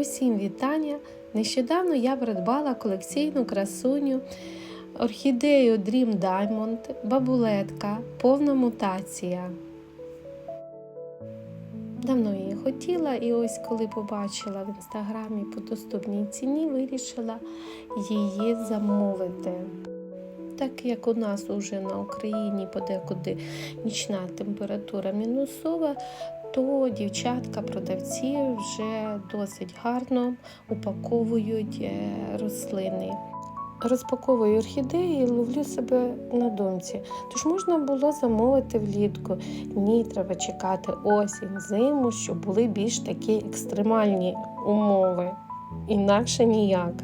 Усім вітання! Нещодавно я придбала колекційну красуню орхідею Dream Diamond, бабулетка, повна мутація. Давно її хотіла, і ось коли побачила в інстаграмі по доступній ціні, вирішила її замовити. Так як у нас уже на Україні подекуди нічна температура мінусова, то дівчатка-продавці вже досить гарно упаковують е, рослини. Розпаковую орхідеї і ловлю себе на думці. Тож можна було замовити влітку. Ні, треба чекати осінь, зиму, щоб були більш такі екстремальні умови. Інакше ніяк.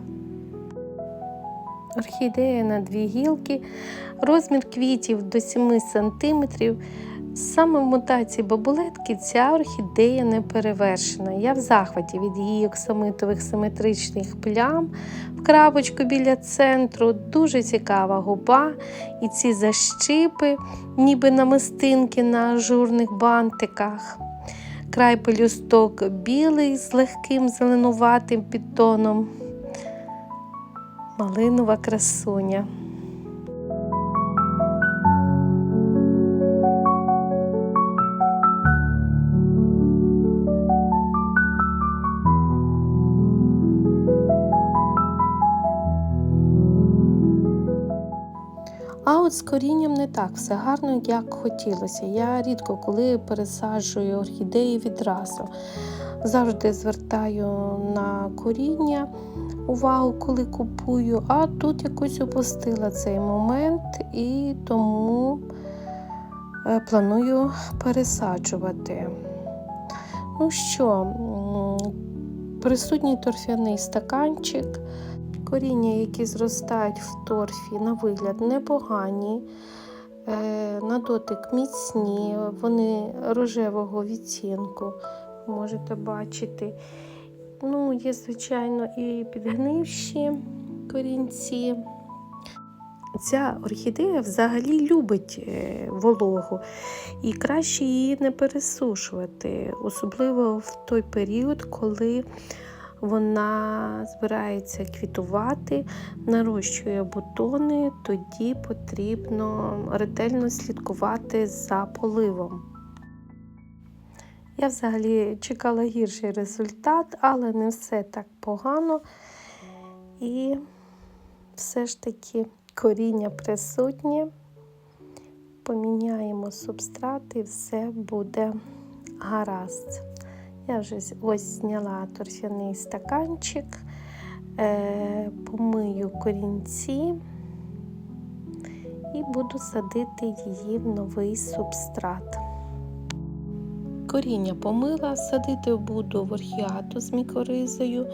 Орхідея на дві гілки, розмір квітів до 7 см. Саме в мутації бабулетки ця орхідея не перевершена. Я в захваті від її оксамитових симетричних плям в крапочку біля центру. Дуже цікава губа і ці защипи, ніби намистинки на ажурних бантиках. Край пелюсток білий з легким зеленуватим підтоном. Малинова красуня. От з корінням не так все гарно, як хотілося. Я рідко коли пересаджую орхідеї відразу. Завжди звертаю на коріння увагу, коли купую, а тут якось опустила цей момент і тому е, планую пересаджувати. Ну що, присутній торфяний стаканчик. Коріння, які зростають в торфі, на вигляд непогані, е, на дотик міцні, вони рожевого відцінку, можете бачити. Ну, Є, звичайно, і підгнивші корінці. Ця орхідея взагалі любить е, вологу і краще її не пересушувати, особливо в той період, коли вона збирається квітувати, нарощує бутони, тоді потрібно ретельно слідкувати за поливом. Я взагалі чекала гірший результат, але не все так погано. І все ж таки коріння присутнє. Поміняємо субстрат і все буде гаразд. Я вже ось зняла торфяний стаканчик, е, помию корінці і буду садити її в новий субстрат. Коріння помила, садити буду в орхіату з мікоризою.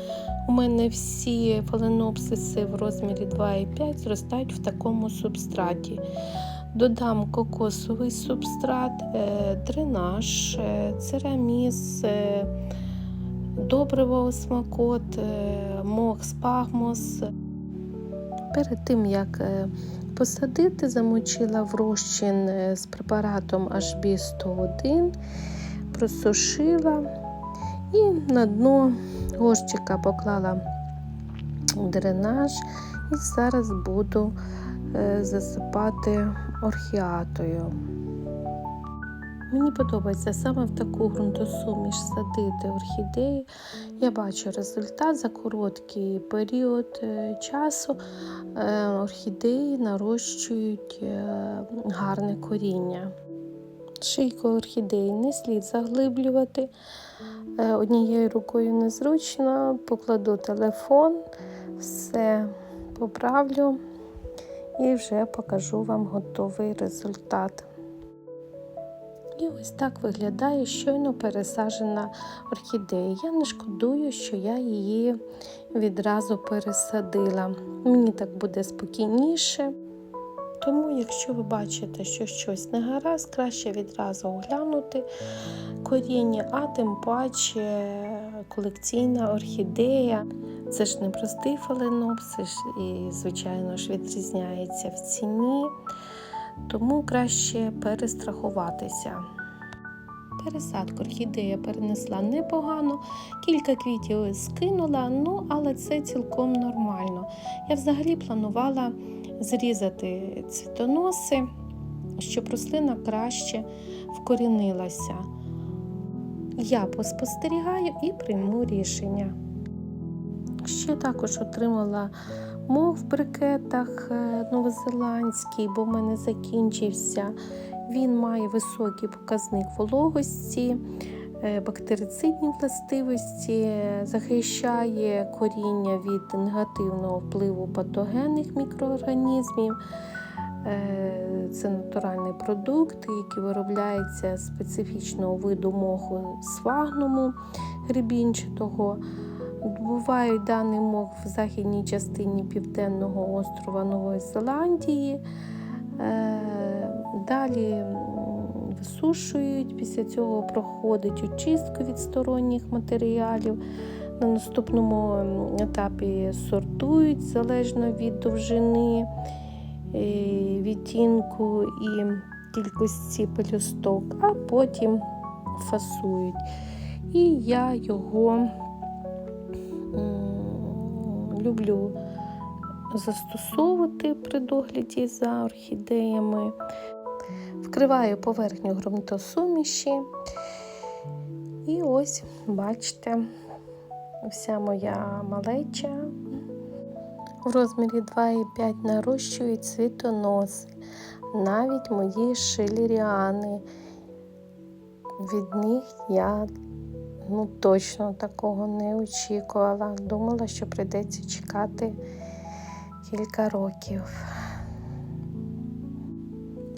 У мене всі фаленопсиси в розмірі 2,5 зростають в такому субстраті. Додам кокосовий субстрат, дренаж, цераміс, добриво осмакот, мох спагмос. Перед тим, як посадити, замочила в розчин з препаратом HB101, просушила і на дно горщика поклала дренаж і зараз буду засипати орхіатою. Мені подобається саме в таку ґрунтосуміш садити орхідеї. Я бачу результат за короткий період часу. Орхідеї нарощують гарне коріння. Шийку орхідеї не слід заглиблювати. Однією рукою незручно, покладу телефон, все поправлю і вже покажу вам готовий результат. І ось так виглядає щойно пересаджена орхідея. Я не шкодую, що я її відразу пересадила. Мені так буде спокійніше. Тому, якщо ви бачите, що щось не гаразд, краще відразу оглянути коріння, а тим паче колекційна орхідея. Це ж не простий фаленопсис і, звичайно ж, відрізняється в ціні, тому краще перестрахуватися. Пересадку орхідея перенесла непогано, кілька квітів скинула, ну але це цілком нормально. Я взагалі планувала зрізати цвітоноси, щоб рослина краще вкорінилася. Я поспостерігаю і прийму рішення. Ще також отримала мох в брикетах е, новозеландський, бо в мене закінчився. Він має високий показник вологості, е, бактерицидні властивості, е, захищає коріння від негативного впливу патогенних мікроорганізмів. Це натуральний продукт, який виробляється з специфічного виду моху сфагнуму грибінчатого. Добувають даний мох в західній частині південного острова Нової Зеландії. Е, Далі висушують, після цього проходить очистку від сторонніх матеріалів. На наступному етапі сортують залежно від довжини, відтінку і кількості пелюсток, а потім фасують. І я його люблю застосовувати при догляді за орхідеями. Вкриваю поверхню ґрунтосуміші. І ось, бачите, вся моя малеча в розмірі 2,5 нарощують цвітоноси. Навіть мої шиліріани. Від них я ну, точно такого не очікувала. Думала, що прийдеться чекати кілька років.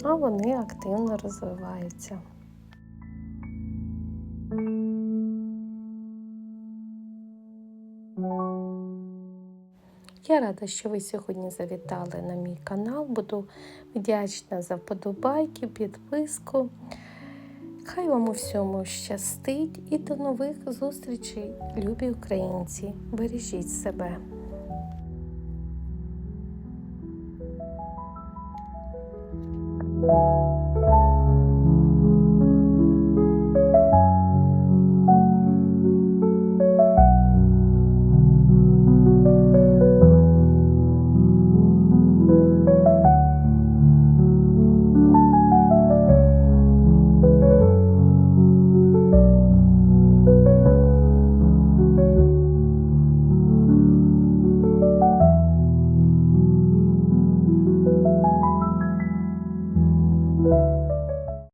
А вони активно розвиваються. Я рада, що ви сьогодні завітали на мій канал. Буду вдячна за вподобайки, підписку. Хай вам у всьому щастить і до нових зустрічей, любі українці. Бережіть себе.